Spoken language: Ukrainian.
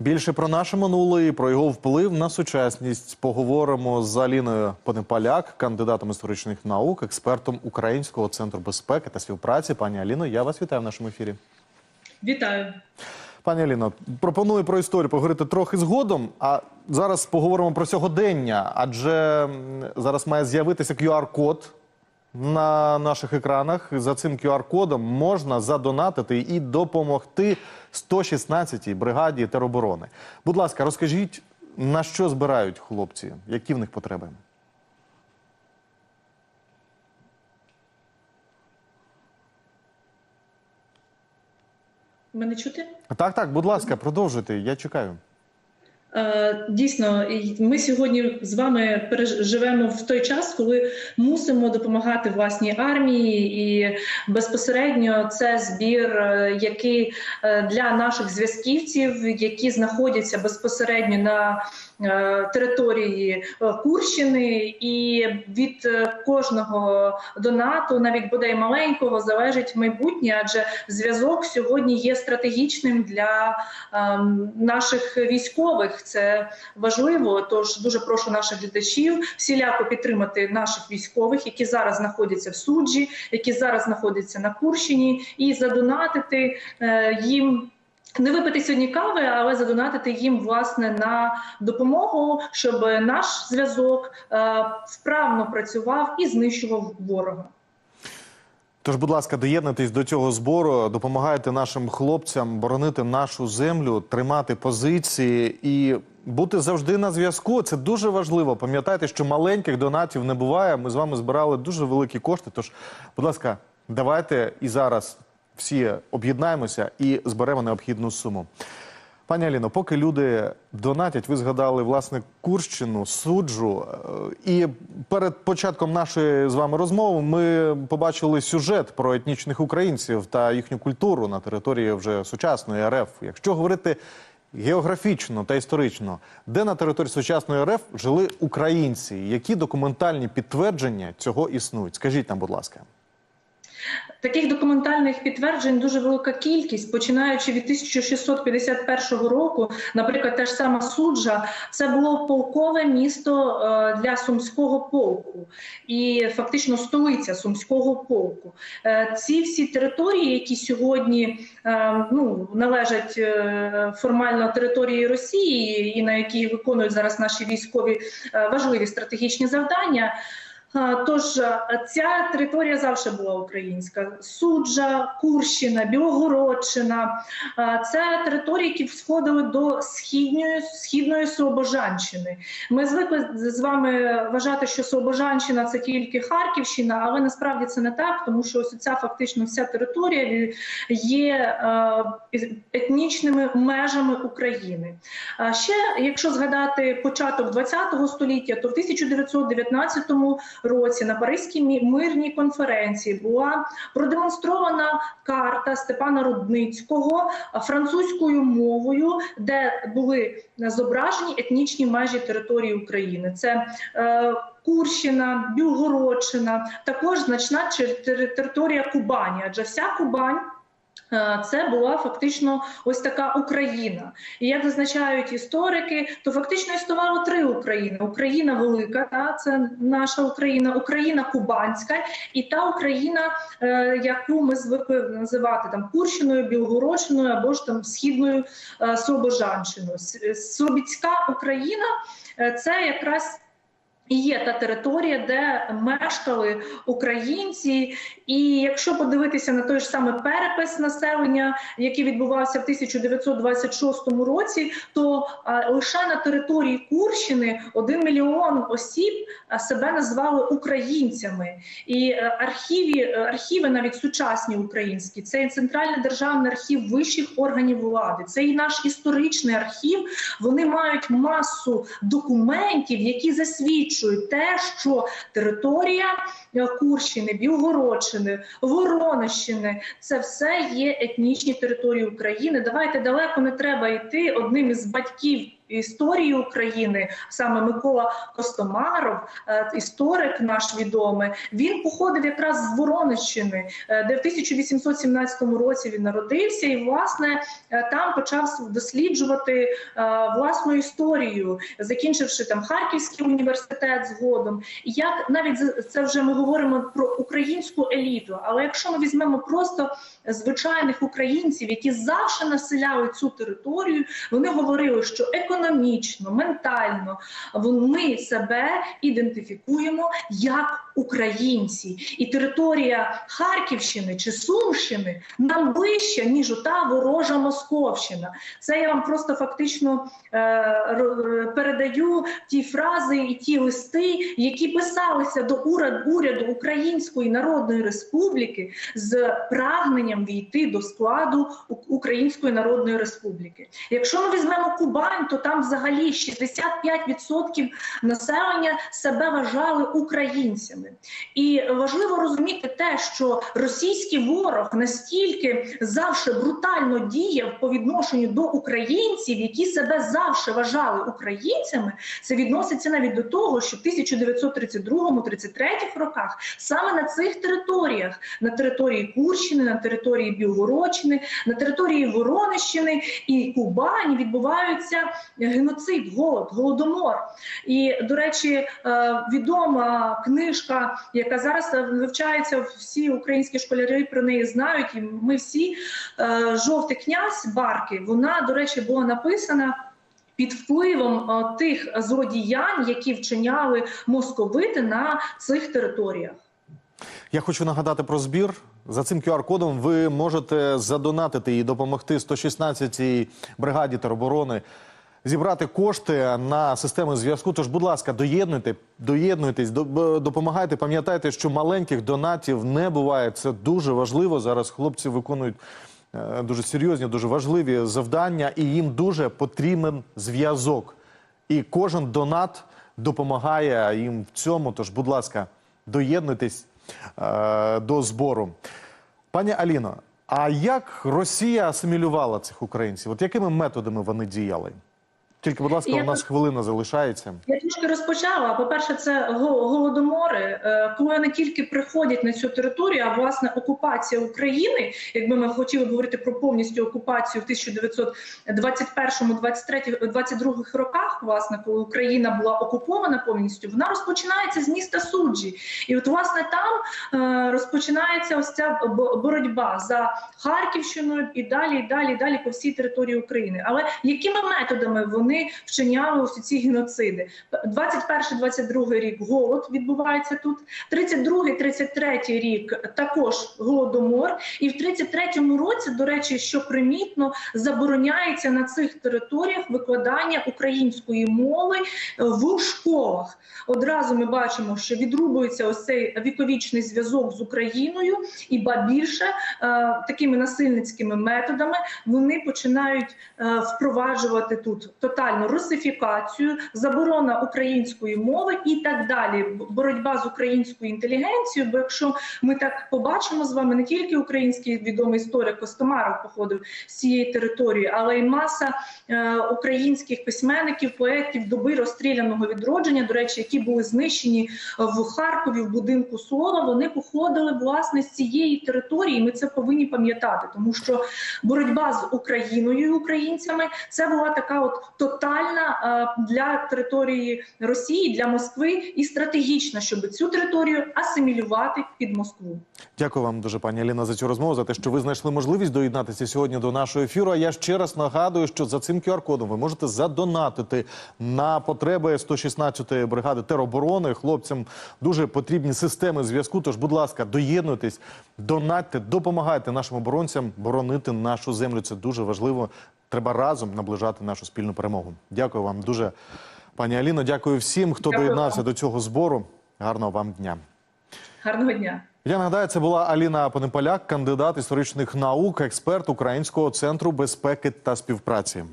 Більше про наше минуле і про його вплив на сучасність поговоримо з Аліною Понепаляк, кандидатом історичних наук, експертом Українського центру безпеки та співпраці. Пані Аліно, я вас вітаю в нашому ефірі. Вітаю. Пані Аліно, пропоную про історію поговорити трохи згодом. А зараз поговоримо про сьогодення, адже зараз має з'явитися QR-код на наших екранах. За цим QR-кодом можна задонатити і допомогти 116-й бригаді тероборони. Будь ласка, розкажіть, на що збирають хлопці, які в них потреби? Мене чути? Так, так, будь ласка, продовжуйте. Я чекаю. Е, Дійсно, ми сьогодні з вами переживемо в той час, коли мусимо допомагати власній армії, і безпосередньо це збір, е, який е, для наших зв'язківців, які знаходяться безпосередньо на території Курщини, і від кожного донату, навіть бодай маленького, залежить майбутнє, адже зв'язок сьогодні є стратегічним для ем, наших військових. Це важливо. Тож дуже прошу наших глядачів всіляко підтримати наших військових, які зараз знаходяться в суджі, які зараз знаходяться на Курщині, і задонатити е, їм. Не випити сьогодні кави, але задонатити їм власне на допомогу, щоб наш зв'язок е, вправно працював і знищував ворога. Тож, будь ласка, доєднуйтесь до цього збору, допомагайте нашим хлопцям боронити нашу землю, тримати позиції і бути завжди на зв'язку. Це дуже важливо. Пам'ятайте, що маленьких донатів не буває. Ми з вами збирали дуже великі кошти. Тож, будь ласка, давайте і зараз всі об'єднаємося і зберемо необхідну суму. Пані Аліно, поки люди донатять, ви згадали власне Курщину, суджу. І перед початком нашої з вами розмови ми побачили сюжет про етнічних українців та їхню культуру на території вже сучасної РФ. Якщо говорити географічно та історично, де на території сучасної РФ жили українці, які документальні підтвердження цього існують? Скажіть нам, будь ласка. Таких документальних підтверджень дуже велика кількість, починаючи від 1651 року, наприклад, те ж саме суджа, це було полкове місто е, для сумського полку і фактично столиця сумського полку. Е, Ці всі території, які сьогодні е, ну, належать формально території Росії, і на які виконують зараз наші військові важливі стратегічні завдання. Тож ця територія завжди була українська: суджа, Курщина, Білогородщина. Це території, які сходили до східної східної Слобожанщини. Ми звикли з вами вважати, що Слобожанщина це тільки Харківщина, але насправді це не так, тому що ось ця фактично вся територія є е, етнічними межами України. Ще, якщо згадати початок ХХ століття, то в 1919 році на Паризькій мирній конференції була продемонстрована карта Степана Рудницького французькою мовою, де були зображені етнічні межі території України. Це е, Курщина, Білгородщина, також значна територія Кубані, адже вся Кубань. Е, Це була фактично ось така Україна, і як зазначають історики, то фактично існувало три України: Україна Велика, та це наша Україна, Україна Кубанська, і та Україна, е, яку ми звикли називати там Курщиною, Білгородщиною або ж там східною е, Слобожанщиною. С- Слобідська Україна це якраз. І є та територія, де мешкали українці, і якщо подивитися на той ж саме перепис населення, який відбувався в 1926 році, то лише на території Курщини один мільйон осіб себе назвали українцями. І е, архіві, е, архіви, навіть сучасні українські, це і центральний державний архів вищих органів влади, це і наш історичний архів. Вони мають масу документів, які засвідчують те, що територія е, Курщини, Білгородщини, Воронищини це все є етнічні території України. Давайте далеко не треба йти. Одним із батьків історії України, саме Микола Костомаров, е, історик наш відомий, він походив якраз з Воронищини, е, де в 1817 році він народився, і власне е, там почав досліджувати власну історію, закінчивши там Харківський університет згодом. Як навіть це вже ми говоримо про українську еліту. Але якщо ми візьмемо просто звичайних українців, які завжди населяли цю територію, вони говорили, що економічно, ментально ми себе ідентифікуємо як українці, і територія Харківщини чи Сумщини нам ближча ніж ота ворожа Московщина. Це я вам просто фактично е, передаю ті фрази і ті листи, які писалися до уряду Української Народної Республіки з прагненням війти до складу Української Народної Республіки. Якщо ми візьмемо Кубань, то там взагалі 65% населення себе вважали українцями. І важливо розуміти те, що російський ворог настільки завжди брутально діяв по відношенню до українців, які себе завжди вважали українцями. Це відноситься навіть до того, що в 1932-33 роках саме на цих територіях, на території Курщини, на території Білгородщини, на території Воронищини і Кубані відбуваються геноцид, голод, голодомор. І до речі, е, відома книжка, яка зараз е, вивчається, всі українські школярі про неї знають. І ми всі е, жовтий князь Барки. Вона, до речі, була написана. Під впливом е, тих злодіянь, які вчиняли московити на цих територіях. Я хочу нагадати про збір. За цим QR-кодом ви можете задонатити і допомогти 116-й бригаді тероборони зібрати кошти на системи зв'язку. Тож, будь ласка, доєднуйте, доєднуйтесь, до- допомагайте. Пам'ятайте, що маленьких донатів не буває. Це дуже важливо. Зараз хлопці виконують е, дуже серйозні, дуже важливі завдання, і їм дуже потрібен зв'язок. І кожен донат допомагає їм в цьому. Тож, будь ласка, доєднуйтесь е, до збору. Пані Аліно, а як Росія асимілювала цих українців? От якими методами вони діяли? Тільки, будь ласка, Я у нас хвилина залишається. Я трішки розпочала. По-перше, це го- голодомори, Е, коли вони тільки приходять на цю територію, а власне окупація України, якби ми хотіли говорити про повністю окупацію в 1921 23 22 роках, власне, коли Україна була окупована повністю, вона розпочинається з міста Суджі, і от власне там е, розпочинається ось ця бо- боротьба за Харківщиною і далі, і далі, і далі по всій території України. Але якими методами вони вчиняли ось ці геноциди? 21-22 рік голод відбувається тут. 32-33 рік також голодомор. І в 33-му році, до речі, що примітно забороняється на цих територіях викладання української мови в школах. Одразу ми бачимо, що відрубується ось цей віковічний зв'язок з Україною, і ба більше е, такими насильницькими методами вони починають е, впроваджувати тут тотальну русифікацію, заборона української мови і так далі. Боротьба з українською інтелігенцією. Бо якщо ми так побачимо з вами, не тільки український відомий історик Костомаров походив з цієї території, але й маса е, українських письменників, поетів доби розстріляного відродження, до речі, які були знищені в Харкові в будинку слова. Вони походили власне з цієї території. Ми це повинні пам'ятати, тому що боротьба з Україною і українцями це була така от тотальна е, для території Росії, для Москви і стратегічна, щоб цю територію асимілювати під Москву. Дякую вам дуже, пані Аліна, за цю розмову, за те, що ви знайшли можливість доєднатися сьогодні до нашого ефіру. А я ще раз нагадую, що за цим QR-кодом ви можете задонатити на потреби 116-ї бригади тероборони. Хлопцям дуже потрібні системи зв'язку. Тож, будь ласка, доєднуйтесь, донатьте, допомагайте нашим оборонцям боронити нашу землю. Це дуже важливо. Треба разом наближати нашу спільну перемогу. Дякую вам дуже, пані Аліно. Дякую всім, хто Дякую доєднався вам. до цього збору. Гарного вам дня. Гарного дня. Я нагадаю, це була Аліна Понеполяк, кандидат історичних наук, експерт Українського центру безпеки та співпраці.